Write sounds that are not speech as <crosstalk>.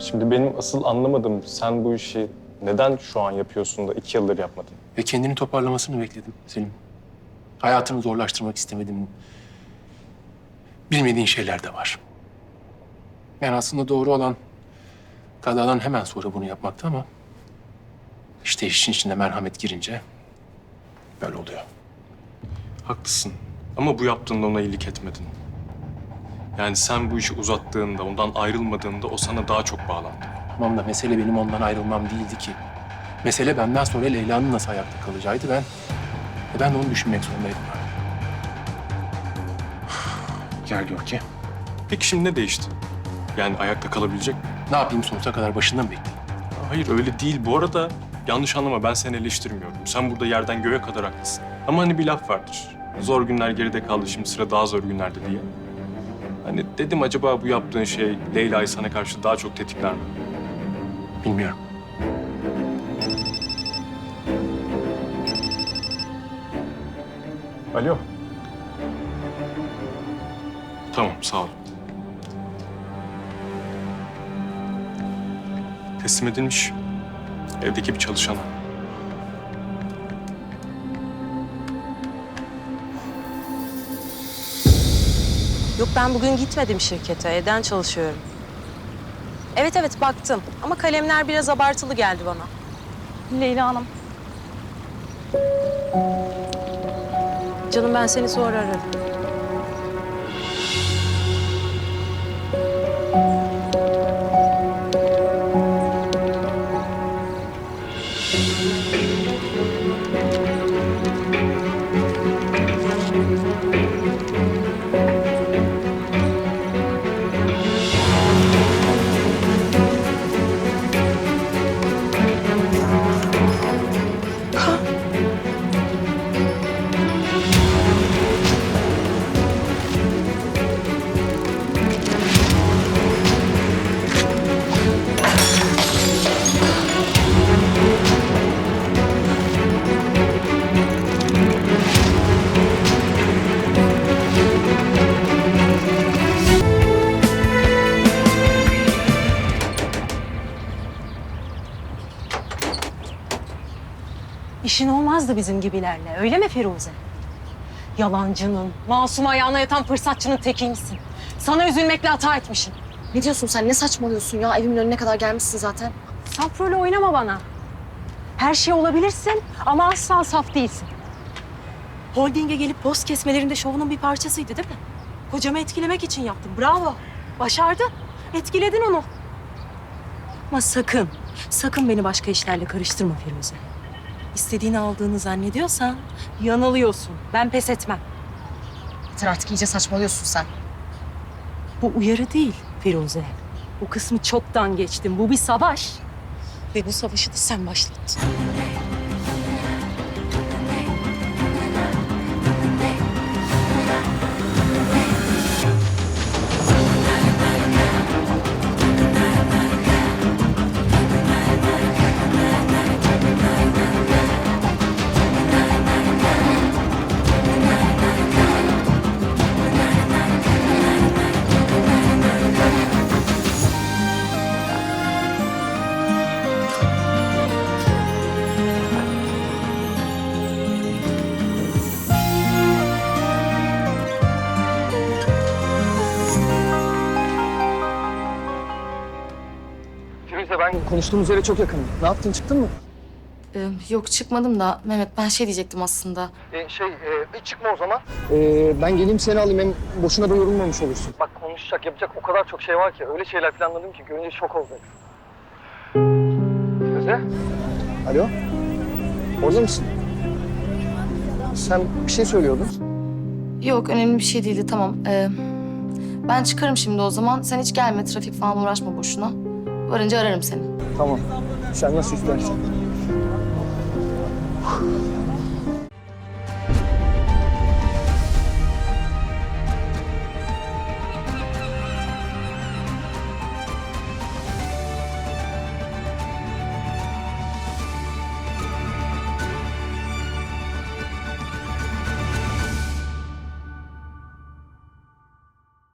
Şimdi benim asıl anlamadığım sen bu işi neden şu an yapıyorsun da iki yıldır yapmadın? Ve kendini toparlamasını bekledim Selim. Hayatını zorlaştırmak istemedim. Bilmediğin şeyler de var. Yani aslında doğru olan kazadan hemen sonra bunu yapmaktı ama... ...işte işin içinde merhamet girince böyle oluyor. Haklısın. Ama bu yaptığında ona iyilik etmedin. Yani sen bu işi uzattığında, ondan ayrılmadığında o sana daha çok bağlandı. Tamam da mesele benim ondan ayrılmam değildi ki. Mesele benden sonra Leyla'nın nasıl ayakta kalacağıydı ben. Ve ben de onu düşünmek zorundaydım. <sighs> Gel gör ki. Peki şimdi ne değişti? Yani ayakta kalabilecek mi? Ne yapayım sonsuza kadar başında mı bekleyeyim? Hayır öyle değil. Bu arada yanlış anlama ben seni eleştirmiyorum. Sen burada yerden göğe kadar haklısın. Ama hani bir laf vardır. Zor günler geride kaldı şimdi sıra daha zor günlerde diye. Hani dedim acaba bu yaptığın şey Leyla'yı sana karşı daha çok tetikler mi? Bilmiyorum. Alo. Tamam sağ ol. Teslim edilmiş. Evdeki bir çalışana. Yok ben bugün gitmedim şirkete. Evden çalışıyorum. Evet evet baktım ama kalemler biraz abartılı geldi bana. Leyla Hanım. Canım ben seni sonra ararım. İşin olmazdı bizim gibilerle. Öyle mi Firuze? Yalancının, masum ayağına yatan fırsatçının tekiymişsin. Sana üzülmekle hata etmişim. Ne diyorsun sen? Ne saçmalıyorsun ya? Evimin önüne kadar gelmişsin zaten. Saf rolü oynama bana. Her şey olabilirsin ama asla saf değilsin. Holding'e gelip post kesmelerinde şovunun bir parçasıydı değil mi? Kocamı etkilemek için yaptın. Bravo. Başardı. Etkiledin onu. Ama sakın, sakın beni başka işlerle karıştırma Firuze. İstediğini aldığını zannediyorsan yanılıyorsun. Ben pes etmem. Yeter artık iyice saçmalıyorsun sen. Bu uyarı değil Firuze. Bu kısmı çoktan geçtim. Bu bir savaş. Ve bu savaşı da sen başlattın. Konuştuğumuz yere çok yakınım. Ne yaptın çıktın mı? Ee, yok çıkmadım da Mehmet ben şey diyecektim aslında. Ee, şey e, çıkma o zaman. Ee, ben geleyim seni alayım hem boşuna da yorulmamış olursun. Bak konuşacak yapacak o kadar çok şey var ki öyle şeyler planladım ki görünce şok olacaksın. Firuze? Alo? Orada mısın? Sen bir şey söylüyordun. Yok önemli bir şey değildi tamam. Ee, ben çıkarım şimdi o zaman. Sen hiç gelme trafik falan uğraşma boşuna. Varınca ararım seni. Tamam. Sen nasıl istersen.